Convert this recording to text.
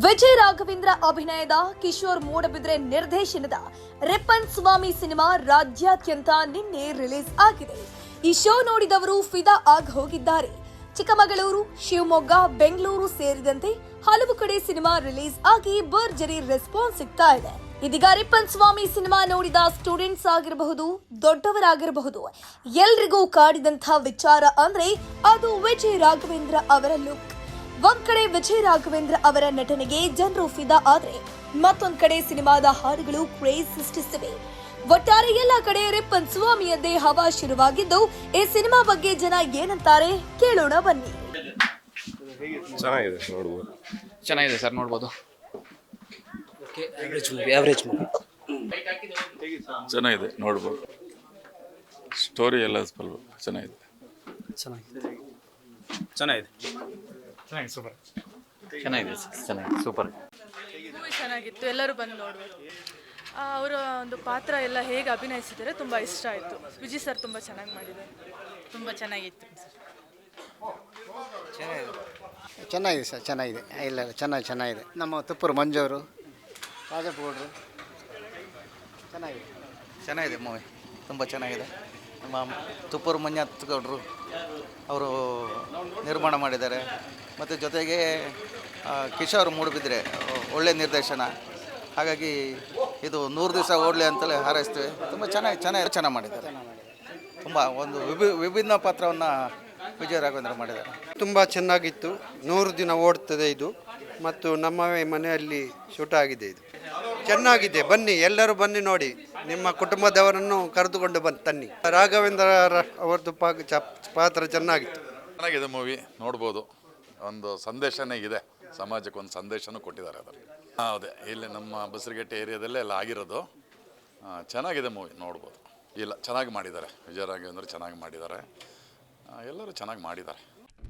ವಿಜಯ್ ರಾಘವೇಂದ್ರ ಅಭಿನಯದ ಕಿಶೋರ್ ಮೂಡಬಿದ್ರೆ ನಿರ್ದೇಶನದ ರಿಪ್ಪನ್ ಸ್ವಾಮಿ ಸಿನಿಮಾ ರಾಜ್ಯಾದ್ಯಂತ ನಿನ್ನೆ ರಿಲೀಸ್ ಆಗಿದೆ. ಈ ಶೋ ನೋಡಿದವರು ಫಿದಾ ಆಗ್ ಹೋಗಿದ್ದಾರೆ. ಚಿಕ್ಕಮಗಳೂರು, ಶಿವಮೊಗ್ಗ, ಬೆಂಗಳೂರು ಸೇರಿದಂತೆ ಹಲವು ಕಡೆ ಸಿನಿಮಾ ರಿಲೀಸ್ ಆಗಿ ಭರ್ಜರಿ ರೆಸ್ಪಾನ್ಸ್ ಸಿಗ್ತಾ ಇದೆ. ಇದೀಗ ರಿಪ್ಪನ್ ಸ್ವಾಮಿ ಸಿನಿಮಾ ನೋಡಿದ ಸ್ಟೂಡೆಂಟ್ಸ್ ಆಗಿರಬಹುದು, ದೊಡ್ಡವರಾಗಿರಬಹುದು, ಎಲ್ರಿಗೂ ಕಾಡಿದಂಥ ವಿಚಾರ ಅಂದ್ರೆ ಅದು ವಿಜಯ್ ರಾಘವೇಂದ್ರ ಅವರ ಲುಕ್. ಒಂದ್ ಕಡೆ ವಿಜಯ್ ರಾಘವೇಂದ್ರ ಅವರ ನಟನೆಗೆ ಜನರು ಫಿದಾ ಆದ್ರೆ ಮತ್ತೊಂದ್ ಕಡೆ ಸಿನಿಮಾದ ಹಾಡುಗಳು ಕ್ರೇಜ್ ಸೃಷ್ಟಿಸಿವೆ. ಒಟ್ಟಾರೆ ಎಲ್ಲ ಕಡೆ ರಿಪ್ಪನ್ ಸ್ವಾಮಿಯದ್ದೇ ಹವಾ ಶುರುವಾಗಿದ್ದು ಈ ಸಿನಿಮಾ ಬಗ್ಗೆ ಜನ ಏನಂತಾರೆ ಕೇಳೋಣ ಬನ್ನಿ. ಚೆನ್ನಾಗಿದೆ ನೋಡ್ಬೋದು. ಚೆನ್ನಾಗಿದೆ ಸರ್ ನೋಡ್ಬೋದು. ಚೆನ್ನಾಗಿದೆ ನೋಡ್ಬೋದು. ಸ್ಟೋರಿ ಎಲ್ಲ ಸ್ವಲ್ಪ ಚೆನ್ನಾಗಿದೆ. ಚೆನ್ನಾಗಿದೆ. ಚೆನ್ನಾಗಿದೆ. ಚೆನ್ನಾಗಿದೆ ಚೆನ್ನಾಗಿದೆ ಸೂಪರ್ ಮೂವಿ ಚೆನ್ನಾಗಿತ್ತು ಎಲ್ಲರೂ ಬಂದು ನೋಡ್ಬೋದು ಅವರ ಒಂದು ಪಾತ್ರ ಎಲ್ಲ ಹೇಗೆ ಅಭಿನಯಿಸಿದರೆ ತುಂಬ ಇಷ್ಟ ಆಯಿತು. ವಿಜಿ ಸರ್ ತುಂಬ ಚೆನ್ನಾಗಿ ಮಾಡಿದ್ದಾರೆ. ತುಂಬ ಚೆನ್ನಾಗಿತ್ತು. ಚೆನ್ನಾಗಿದೆ. ಸರ್ ಚೆನ್ನಾಗಿದೆ. ಇಲ್ಲ ಇಲ್ಲ ಚೆನ್ನಾಗಿ ಚೆನ್ನಾಗಿದೆ. ನಮ್ಮ ತುಪ್ಪರು ಮಂಜೂರು ರಾಜಪೌಡ್ರು ಚೆನ್ನಾಗಿದೆ. ಚೆನ್ನಾಗಿದೆ ಮೂವಿ. ತುಂಬ ಚೆನ್ನಾಗಿದೆ. ನಮ್ಮ ತುಪ್ಪೂರು ಮಂಜಾತ್ ಗೌಡ್ರು ಅವರು ನಿರ್ಮಾಣ ಮಾಡಿದ್ದಾರೆ. ಮತ್ತು ಜೊತೆಗೆ ಕಿಶೋರ್ ಮೂಡುಬಿದ್ರೆ, ಒಳ್ಳೆ ನಿರ್ದೇಶನ. ಹಾಗಾಗಿ ಇದು ನೂರು ದಿವಸ ಓಡಲಿ ಅಂತಲೇ ಹಾರೈಸ್ತೀವಿ. ತುಂಬ ಚೆನ್ನಾಗಿ ಚೆನ್ನಾಗಿ ಚೆನ್ನಾಗಿ ಮಾಡಿದ್ದಾರೆ. ತುಂಬ ಒಂದು ವಿಭಿ, ವಿಭಿನ್ನ ಪಾತ್ರವನ್ನು ವಿಜಯ ರಾಘವೇಂದ್ರ ಮಾಡಿದ್ದಾರೆ. ತುಂಬ ಚೆನ್ನಾಗಿತ್ತು. ನೂರು ದಿನ ಓಡ್ತದೆ ಇದು. ಮತ್ತು ನಮ್ಮ ಮನೆಯಲ್ಲಿ ಶೂಟ್ ಆಗಿದೆ ಇದು. ಚೆನ್ನಾಗಿದೆ. ಬನ್ನಿ, ಎಲ್ಲರೂ ಬನ್ನಿ ನೋಡಿ. ನಿಮ್ಮ ಕುಟುಂಬದವರನ್ನು ಕರೆದುಕೊಂಡು ಬಂದು ತನ್ನಿ. ರಾಘವೇಂದ್ರ ರ- ಅವರದ್ದು ಪಾತ್ರ ಚೆನ್ನಾಗಿತ್ತು. ಚೆನ್ನಾಗಿದೆ ಮೂವಿ, ನೋಡ್ಬೋದು. ಒಂದು ಸಂದೇಶನೇ ಇದೆ. ಸಮಾಜಕ್ಕೆ ಒಂದು ಸಂದೇಶನೂ ಕೊಟ್ಟಿದ್ದಾರೆ ಅದರಲ್ಲಿ. ಹೌದೇ ಇಲ್ಲಿ ನಮ್ಮ ಬಸರಗಟ್ಟೆ ಏರಿಯಾದಲ್ಲೇ ಎಲ್ಲ ಆಗಿರೋದು. ಚೆನ್ನಾಗಿದೆ ಮೂವಿ, ನೋಡ್ಬೋದು. ಇಲ್ಲ, ಚೆನ್ನಾಗಿ ಮಾಡಿದ್ದಾರೆ. ವಿಜಯ ರಾಘವೇಂದ್ರ ಚೆನ್ನಾಗಿ ಮಾಡಿದ್ದಾರೆ. ಎಲ್ಲರೂ ಚೆನ್ನಾಗಿ ಮಾಡಿದ್ದಾರೆ.